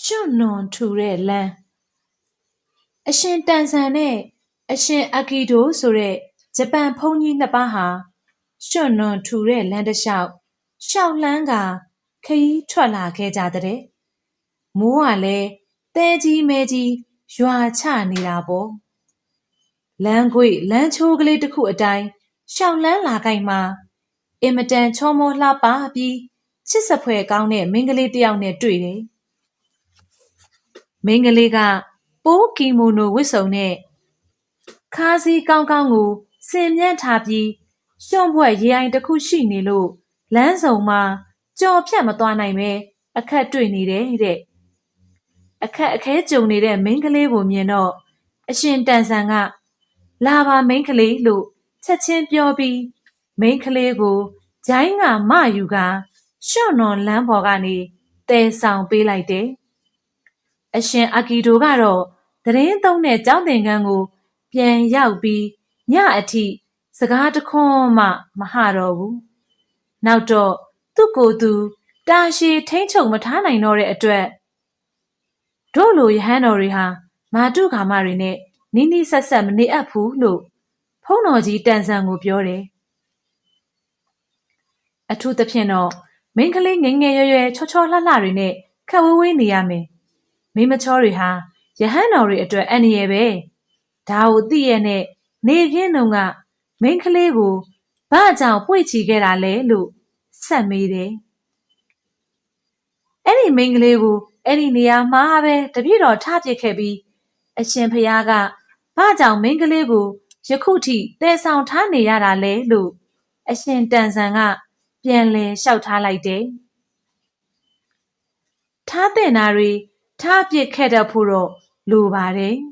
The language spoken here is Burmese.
ရွှွန့်နွန်ထူတဲ့လမ်းအရှင်တန်ဆန်နဲ့အရှင်အကီဒိုဆိုတဲ့ဂျပန်ဘုန်းကြီးနှစ်ပါးဟာရွှွန့်နွန်ထူတဲ့လမ်းတစ်လျှောက်ရှောက်လှမ်းကခရီးထွက်လာခဲ့ကြတဲ့မိုးကလည်းတဲကြီးမဲကြီးရွာချနေတာပေါ့လမ်းကွေ့လမ်းချိုးကလေးတစ်ခုအတိုင်းရှောက်လန်းလာကြိုက်မှာအင်မတန်ချောမောလှပပြီးချစ်စဖွယ်ကောင်းတဲ့မိန်းကလေးတစ်ယောက်နဲ့တွေ့တယ် မိန်းကလေးကပိုးကီမိုနိုဝတ်စုံနဲ့ခါးစည်းကောင်းကောင်းကိုဆင်မြန်းထားပြီးရှုံ့ဘွက်ရေအိုင်တစ်ခုရှိနေလို့လမ်းစုံမှာကြော်ဖြတ်မသွားနိုင်ပဲအခက်တွေ့နေတယ်တဲ့အခက်အခဲကြုံနေတဲ့မိန်းကလေးကိုမြင်တော့အရှင်တန်ဆန်ကလာပါမိန်းကလေးလို့ချက်ချင်းပြောပြီးမိန်းကလေးကိုဂျိုင်းကမယူကရှော့နွန်လမ်းပေါ်ကနေတဲဆောင်ပေးလိုက်တယ် အရှင်အကီဒိုကတော့သတင်းသုံးတဲ့ကြောင်းသင်ခန်းကို ပြန်ရောက်ပြီးညအထိစကားတခွန်းမှမဟတော့ဘူး။နောက်တော့သူ့ကိုယ်သူတာရှည်ထိမ့်ချုပ်မထားနိုင်တော့တဲ့အတွက်တို့လိုယဟန်တော်တွေဟာမာတုကာမတွေနဲ့နီးနီးဆက်ဆက်မနေအပ်ဘူးလို့ဖုံးတော်ကြီးတန်ဆန်ကိုပြောတယ်။အထူးသဖြင့်တော့မိန်းကလေးငယ်ငယ်ရွယ်ရွယ်ချောချောလှလှတွေနဲ့ခက်ဝေးဝေးနေရမယ်။ မိန်းမချောတွေဟာယဟန်တော်တွေအတွက်အန္တရာယ်ပဲ။ဒါကိုသိရနဲ့နေခင်းတုန်းကမိန်းကလေးကိုဘာကြောင့်ပွေ့ချီခဲ့တာလဲလို့ဆက်မေးတယ်။အဲ့ဒီမိန်းကလေးကိုအဲ့ဒီနေရာမှာပဲတပြည့်တော်ထားပစ်ခဲ့ပြီးအရှင်ဖျားကဘာကြောင့်မိန်းကလေးကိုယခုထိတည်ဆောင်ထားနေရတာလဲလို့အရှင်တန်ဆန်ကပြန်လဲလျှောက်ထားလိုက်တယ်။ထားတဲ့နာတွေ ထားပစ်ခဲ့တတ်ဖို့တော့လိုပါတယ်။